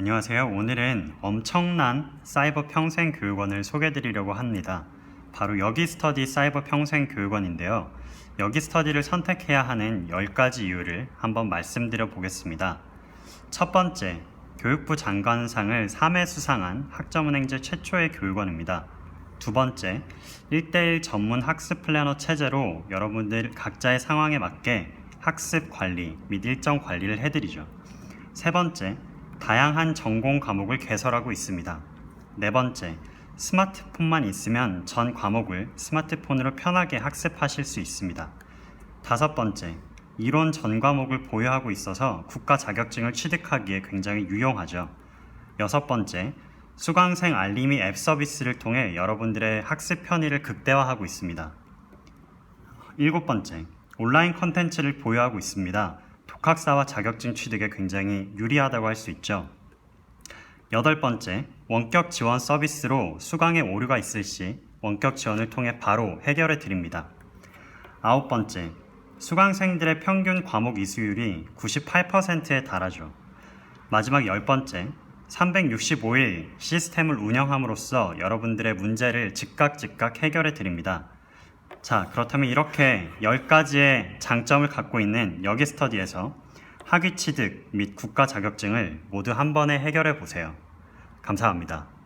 안녕하세요. 오늘은 엄청난 사이버 평생 교육원을 소개해 드리려고 합니다. 바로 여기 스터디 사이버 평생 교육원인데요. 여기 스터디를 선택해야 하는 10가지 이유를 한번 말씀드려 보겠습니다. 첫 번째, 교육부 장관상을 3회 수상한 학점은행제 최초의 교육원입니다. 두 번째, 1대1 전문 학습 플래너 체제로 여러분들 각자의 상황에 맞게 학습 관리 및 일정 관리를 해드리죠. 세 번째, 다양한 전공 과목을 개설하고 있습니다. 네 번째, 스마트폰만 있으면 전 과목을 스마트폰으로 편하게 학습하실 수 있습니다. 다섯 번째, 이론 전 과목을 보유하고 있어서 국가 자격증을 취득하기에 굉장히 유용하죠. 여섯 번째, 수강생 알림이 앱 서비스를 통해 여러분들의 학습 편의를 극대화하고 있습니다. 일곱 번째, 온라인 컨텐츠를 보유하고 있습니다. 독학사와 자격증 취득에 굉장히 유리하다고 할 수 있죠. 여덟 번째, 원격 지원 서비스로 수강에 오류가 있을 시 원격 지원을 통해 바로 해결해 드립니다. 아홉 번째, 수강생들의 평균 과목 이수율이 98%에 달하죠. 마지막 열 번째, 365일 시스템을 운영함으로써 여러분들의 문제를 즉각 즉각 해결해 드립니다. 자, 그렇다면 이렇게 10가지의 장점을 갖고 있는 여기 스터디에서 학위 취득 및 국가 자격증을 모두 한 번에 해결해 보세요. 감사합니다.